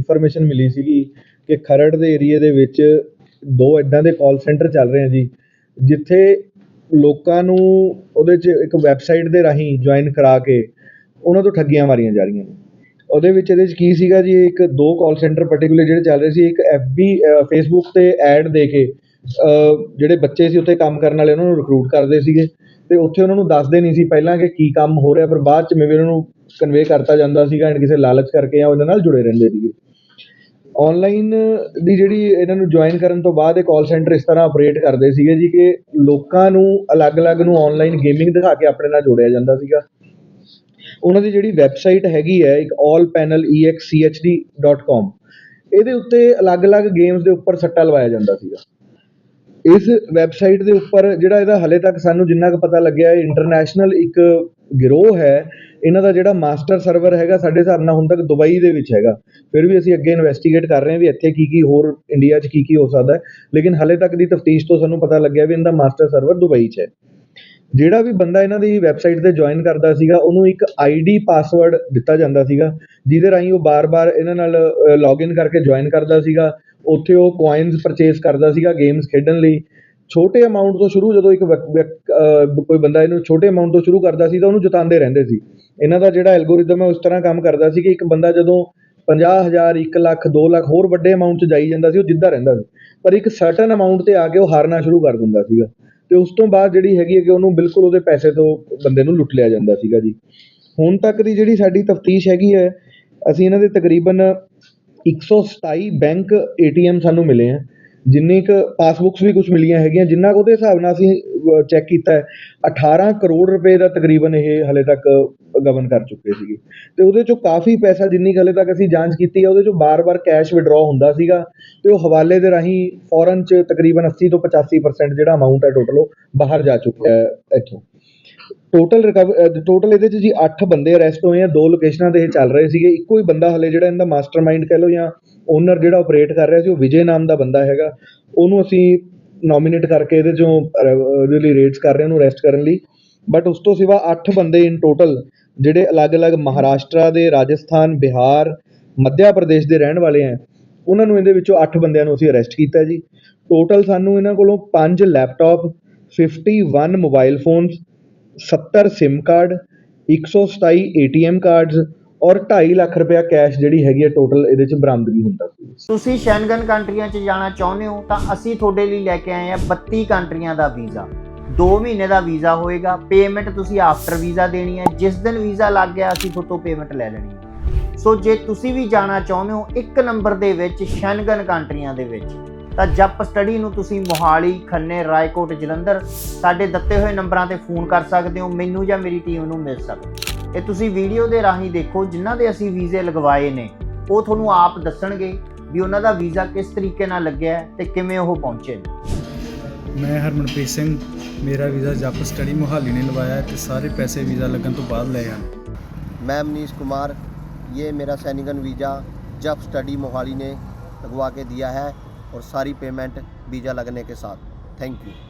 Information ਮਿਲੀ ਸੀਗੀ ਕਿ ਖਰੜ ਦੇ ਏਰੀਏ ਦੇ ਵਿੱਚ ਦੋ ਇਦਾਂ ਦੇ ਕਾਲ ਸੈਂਟਰ ਚੱਲ ਰਹੇ ਆ ਜੀ, ਜਿੱਥੇ ਲੋਕਾਂ ਨੂੰ ਉਹਦੇ 'ਚ ਇੱਕ ਵੈਬਸਾਈਟ ਦੇ ਰਾਹੀਂ ਜੁਆਇਨ ਕਰਾ ਕੇ ਉਹਨਾਂ ਤੋਂ ਠੱਗੀਆਂ ਮਾਰੀਆਂ ਜਾ ਰਹੀਆਂ ਨੇ। ਉਹਦੇ ਵਿੱਚ ਇਹਦੇ 'ਚ ਕੀ ਸੀਗਾ ਜੀ, ਇੱਕ ਦੋ ਕਾਲ ਸੈਂਟਰ ਪਾਰਟਿਕੂਲਰ ਜਿਹੜੇ ਚੱਲ ਰਹੇ ਸੀ, ਇੱਕ FB ਫੇਸਬੁੱਕ ਤੇ ਐਡ ਦੇ ਕੇ ਜਿਹੜੇ ਬੱਚੇ ਸੀ ਉੱਥੇ ਕੰਮ ਕਰਨ ਵਾਲੇ ਉਹਨਾਂ ਨੂੰ ਰਿਕਰੂਟ ਕਰਦੇ ਸੀਗੇ ਤੇ ਉੱਥੇ ਉਹਨਾਂ ਨੂੰ ਦੱਸਦੇ ਨਹੀਂ ਸੀ ਪਹਿਲਾਂ ਕਿ ਕੀ ਕੰਮ ਹੋ ਰਿਹਾ ਪਰ ਬਾਅਦ ਚ ਮੇਵੇ ਉਹਨਾਂ ਨੂੰ ਕਨਵੇ ਕਰਤਾ ਜਾਂਦਾ ਸੀਗਾ ਐਂਡ ਕਿਸੇ ਲਾਲਚ ਕਰਕੇ ਜਾਂ ਉਹਨਾਂ ਨਾਲ ਜੁੜੇ ਰਹਿੰਦੇ ਸੀਗੇ। ਔਨਲਾਈਨ ਦੀ ਜਿਹੜੀ ਇਹਨਾਂ ਨੂੰ ਜੁਆਇਨ ਕਰਨ ਤੋਂ ਬਾਅਦ ਇਹ ਕਾਲ ਸੈਂਟਰ ਇਸ ਤਰ੍ਹਾਂ ਆਪਰੇਟ ਕਰਦੇ ਸੀਗੇ ਜੀ ਕਿ ਲੋਕਾਂ ਨੂੰ ਅਲੱਗ-ਅਲੱਗ ਨੂੰ ਔਨਲਾਈਨ ਗੇਮਿੰਗ ਦਿਖਾ ਕੇ ਆਪਣੇ ਨਾਲ ਜੋੜਿਆ ਜਾਂਦਾ ਸੀਗਾ। ਉਹਨਾਂ ਦੀ ਜਿਹੜੀ ਵੈਬਸਾਈਟ ਹੈਗੀ ਹੈ, ਇੱਕ allpanelexchd.com ਇਹਦੇ ਉੱਤੇ ਅਲੱਗ-ਅਲੱਗ ਗੇਮਸ ਦੇ ਉੱਪਰ ਸੱਟਾ ਲਵਾਇਆ ਜਾਂਦਾ ਸੀਗਾ। ਇਸ ਵੈਬਸਾਈਟ ਦੇ ਉੱਪਰ ਜਿਹੜਾ ਇਹਦਾ ਹਲੇ ਤੱਕ ਸਾਨੂੰ ਜਿੰਨਾ ਕੁ ਪਤਾ ਲੱਗਿਆ ਇੰਟਰਨੈਸ਼ਨਲ ਇੱਕ ਗਿਰੋਹ ਹੈ, ਇਹਨਾਂ ਦਾ ਜਿਹੜਾ ਮਾਸਟਰ ਸਰਵਰ ਹੈਗਾ ਸਾਡੇ ਹਿਸਾਬ ਨਾਲ ਹੁਣ ਤੱਕ ਦੁਬਈ ਦੇ ਵਿੱਚ ਹੈਗਾ। ਫਿਰ ਵੀ ਅਸੀਂ ਅੱਗੇ ਇਨਵੈਸਟੀਗੇਟ ਕਰ ਰਹੇ ਹਾਂ ਵੀ ਇੱਥੇ ਕੀ ਕੀ ਹੋਰ ਇੰਡੀਆ 'ਚ ਕੀ ਕੀ ਹੋ ਸਕਦਾ ਲੇਕਿਨ ਹਾਲੇ ਤੱਕ ਦੀ ਤਫਤੀਸ਼ ਤੋਂ ਸਾਨੂੰ ਪਤਾ ਲੱਗਿਆ ਵੀ ਇਹਨਾਂ ਦਾ ਮਾਸਟਰ ਸਰਵਰ ਦੁਬਈ 'ਚ ਹੈ। ਜਿਹੜਾ ਵੀ ਬੰਦਾ ਇਹਨਾਂ ਦੀ ਵੈਬਸਾਈਟ ਤੇ ਜੁਆਇਨ ਕਰਦਾ ਸੀਗਾ, ਉਹਨੂੰ ਇੱਕ ਆਈਡੀ ਪਾਸਵਰਡ ਦਿੱਤਾ ਜਾਂਦਾ ਸੀਗਾ, ਜਿਹਦੇ ਰਾਹੀਂ ਉਹ ਬਾਰ-ਬਾਰ ਇਹਨਾਂ ਨਾਲ ਲੌਗਇਨ ਕਰਕੇ ਜੁਆਇਨ ਕਰਦਾ ਸੀਗਾ। ਉੱਥੇ ਉਹ ਕੋਇਨਸ ਪਰਚੇਸ ਕਰਦਾ ਸੀਗਾ ਗੇਮਸ ਖੇਡਣ ਲਈ। ਛੋਟੇ ਅਮਾਉਂਟ ਤੋਂ ਸ਼ੁਰੂ ਜਦੋਂ ਇੱਕ ਕੋਈ ਬੰਦਾ ਇਹਨੂੰ ਛੋਟੇ ਅਮਾਉਂਟ ਤੋਂ ਸ਼ੁਰੂ ਕਰਦਾ ਸੀ ਤਾਂ ਉਹਨੂੰ ਜਿਤਾਉਂਦੇ ਰਹਿੰਦੇ ਸੀ। ਇਹਨਾਂ ਦਾ ਜਿਹੜਾ ਐਲਗੋਰਿਦਮ ਹੈ ਉਸ ਤਰ੍ਹਾਂ ਕੰਮ ਕਰਦਾ ਸੀ ਕਿ ਇੱਕ ਬੰਦਾ ਜਦੋਂ 50000 1 ਲੱਖ 2 ਲੱਖ ਹੋਰ ਵੱਡੇ ਅਮਾਉਂਟ 'ਚ ਜਾਈ ਜਾਂਦਾ ਸੀ, ਉਹ ਜਿੱਤਦਾ ਰਹਿੰਦਾ ਸੀ। ਪਰ ਇੱਕ ਸਰਟਨ ਅਮਾਉਂਟ ਤੇ ਆ ਕੇ ਉਹ ਹਾਰਨਾ ਸ਼ੁਰੂ ਕਰ ਦਿੰਦਾ ਸੀਗਾ। ਅਤੇ ਉਸ ਤੋਂ ਬਾਅਦ ਜਿਹੜੀ ਹੈਗੀ ਹੈ ਕਿ ਉਹਨੂੰ ਬਿਲਕੁਲ ਉਹਦੇ ਪੈਸੇ ਤੋਂ ਬੰਦੇ ਨੂੰ ਲੁੱਟ ਲਿਆ ਜਾਂਦਾ ਸੀਗਾ ਜੀ। ਹੁਣ ਤੱਕ ਦੀ ਜਿਹੜੀ ਸਾਡੀ ਤਫਤੀਸ਼ ਹੈਗੀ ਹੈ, ਅਸੀਂ ਇਹਨਾਂ ਦੇ ਤਕਰੀਬਨ 127 ਬੈਂਕ ਏ ਏਟੀਐਮ ਸਾਨੂੰ ਮਿਲੇ ਹੈ ਜਿੰਨੀ ਕੁ ਪਾਸਬੁੱਕਸ ਵੀ ਕੁਝ ਮਿਲੀਆਂ ਹੈਗੀਆਂ, ਜਿੰਨਾ ਕੁ ਉਹਦੇ ਹਿਸਾਬ ਨਾਲ ਅਸੀਂ ਚੈੱਕ ਕੀਤਾ ਹੈ 18 ਕਰੋੜ ਰੁਪਏ ਦਾ ਤਕਰੀਬਨ ਇਹ ਹਲੇ ਤੱਕ ਗਬਨ ਕਰ ਚੁੱਕੇ ਸੀਗੇ। ਅਤੇ ਉਹਦੇ ਚੋਂ ਕਾਫੀ ਪੈਸਾ ਜਿੰਨੀ ਕੁ ਹਾਲੇ ਤੱਕ ਅਸੀਂ ਜਾਂਚ ਕੀਤੀ ਹੈ, ਉਹਦੇ ਚੋਂ ਵਾਰ ਵਾਰ ਕੈਸ਼ ਵਿਡਰੋਅ ਹੁੰਦਾ ਸੀਗਾ ਅਤੇ ਉਹ ਹਵਾਲੇ ਦੇ ਰਾਹੀਂ ਫੋਰਨ ਚ ਤਕਰੀਬਨ 80 ਤੋਂ 85% ਜਿਹੜਾ ਅਮਾਊਂਟ ਹੈ ਟੋਟਲ ਉਹ ਬਾਹਰ ਜਾ ਚੁੱਕਿਆ ਇੱਥੋਂ। ਟੋਟਲ ਰਿਕਵਰ ਟੋਟਲ ਇਹਦੇ 'ਚ ਜੀ 8 ਬੰਦੇ ਅਰੈਸਟ ਹੋਏ ਆ ਦੋ ਲੋਕੇਸ਼ਨਾਂ ਤੇ ਇਹ ਚੱਲ ਰਹੇ ਸੀਗੇ। ਇੱਕੋ ਹੀ ਬੰਦਾ ਹਲੇ ਜਿਹੜਾ ਇਹਦਾ ਮਾਸਟਰਮਾਈਂਡ ਕਹਿ ਲਓ ਜਾਂ ਓਨਰ ਜਿਹੜਾ ਆਪਰੇਟ ਕਰ ਰਿਹਾ ਸੀ ਉਹ ਵਿਜੇ ਨਾਮ ਦਾ ਬੰਦਾ ਹੈਗਾ। ਉਹਨੂੰ ਅਸੀਂ ਨੋਮੀਨੇਟ ਕਰਕੇ ਇਹਦੇ 'ਚੋਂ ਅਹ, ਉਹਦੇ ਲਈ ਰੇਡਸ ਕਰ ਰਹੇ ਉਹਨੂੰ ਅਰੈਸਟ ਕਰਨ ਲਈ। ਬਟ ਉਸ ਤੋਂ ਸਿਵਾ 8 ਬੰਦੇ ਇਨ ਟੋਟਲ ਜਿਹੜੇ ਅਲੱਗ-ਅਲੱਗ ਮਹਾਰਾਸ਼ਟਰ ਦੇ ਰਾਜਸਥਾਨ ਬਿਹਾਰ ਮੱਧਿਆ ਪ੍ਰਦੇਸ਼ ਦੇ ਰਹਿਣ ਵਾਲੇ ਆ ਉਹਨਾਂ ਨੂੰ ਇਹਦੇ ਵਿੱਚੋਂ 8 ਬੰਦਿਆਂ ਨੂੰ ਅਸੀਂ ਅਰੈਸਟ ਕੀਤਾ ਜੀ। ਟੋਟਲ ਸਾਨੂੰ ਇਹਨਾਂ ਕੋਲੋਂ 5 laptop 51 mobile phones 70 sim card 127 ATM cards ਔਰ 2.5 ਲੱਖ ਰੁਪਇਆ ਕੈਸ਼ ਜਿਹੜੀ ਹੈਗੀ ਹੈ ਟੋਟਲ ਇਹਦੇ ਚ ਬਰਾਮਦਗੀ ਹੁੰਦਾ ਸੀ। ਤੁਸੀਂ ਸ਼ੈਂਗਨ ਕੰਟਰੀਆਂ 'ਚ ਜਾਣਾ ਚਾਹੁੰਦੇ ਹੋ ਤਾਂ ਅਸੀਂ ਤੁਹਾਡੇ ਲਈ ਲੈ ਕੇ ਆਏ ਹਾਂ 32 ਕੰਟਰੀਆਂ ਦਾ ਵੀਜ਼ਾ। 2 ਮਹੀਨੇ ਦਾ ਵੀਜ਼ਾ ਹੋਏਗਾ ਪੇਮੈਂਟ ਤੁਸੀਂ ਆਫਟਰ ਵੀਜ਼ਾ ਦੇਣੀ ਹੈ, ਜਿਸ ਦਿਨ ਵੀਜ਼ਾ ਲੱਗ ਗਿਆ ਅਸੀਂ ਤੁਹਾਡੇ ਤੋਂ ਪੇਮੈਂਟ ਲੈ ਲੈਣੀ ਹੈ। ਸੋ ਜੇ ਤੁਸੀਂ ਵੀ ਜਾਣਾ ਚਾਹੁੰਦੇ ਹੋ, ਇੱਕ ਨੰਬਰ ਦੇ ਵਿੱਚ ਸ਼ੈਂਗਨ ਕੰਟਰੀਆਂ ਦੇ ਵਿੱਚ ਤਾਂ ਜਪ ਸਟੱਡੀ ਨੂੰ ਤੁਸੀਂ ਮੋਹਾਲੀ ਖੰਨੇ ਰਾਏਕੋਟ ਜਲੰਧਰ ਸਾਡੇ ਦਿੱਤੇ ਹੋਏ ਨੰਬਰਾਂ ਤੇ ਫੋਨ ਕਰ ਸਕਦੇ ਹੋ ਮੈਨੂੰ ਜਾਂ ਮੇਰੀ ਟੀਮ ਨੂੰ ਮਿਲ ਸਕਦੇ ਹੋ। ਇਹ ਤੁਸੀਂ ਵੀਡੀਓ ਦੇ ਰਾਹੀਂ ਦੇਖੋ ਜਿਨ੍ਹਾਂ ਦੇ ਅਸੀਂ ਵੀਜ਼ੇ ਲਗਵਾਏ ਨੇ ਉਹ ਤੁਹਾਨੂੰ ਆਪ ਦੱਸਣਗੇ ਵੀ ਉਹਨਾਂ ਦਾ ਵੀਜ਼ਾ ਕਿਸ ਤਰੀਕੇ ਨਾਲ ਲੱਗਿਆ ਹੈ ਤੇ ਕਿਵੇਂ ਉਹ ਪਹੁੰਚੇ ਨੇ ਮੈਂ ਹਰਮਨਪ੍ਰੀਤ ਸਿੰਘ ਮੇਰਾ ਵੀਜ਼ਾ ਜਪ ਸਟੱਡੀ ਮੁਹਾਲੀ ਨੇ ਲਵਾਇਆ ਹੈ ਤੇ ਸਾਰੇ ਪੈਸੇ ਵੀਜ਼ਾ ਲੱਗਣ ਤੋਂ ਬਾਅਦ ਲਏ ਹਨ मैं मनीष कुमार ये मेरा सैनिकन वीज़ा जब स्टडी मोहाली ने लगवा के दिया है और सारी पेमेंट वीज़ा लगने के साथ थैंक यू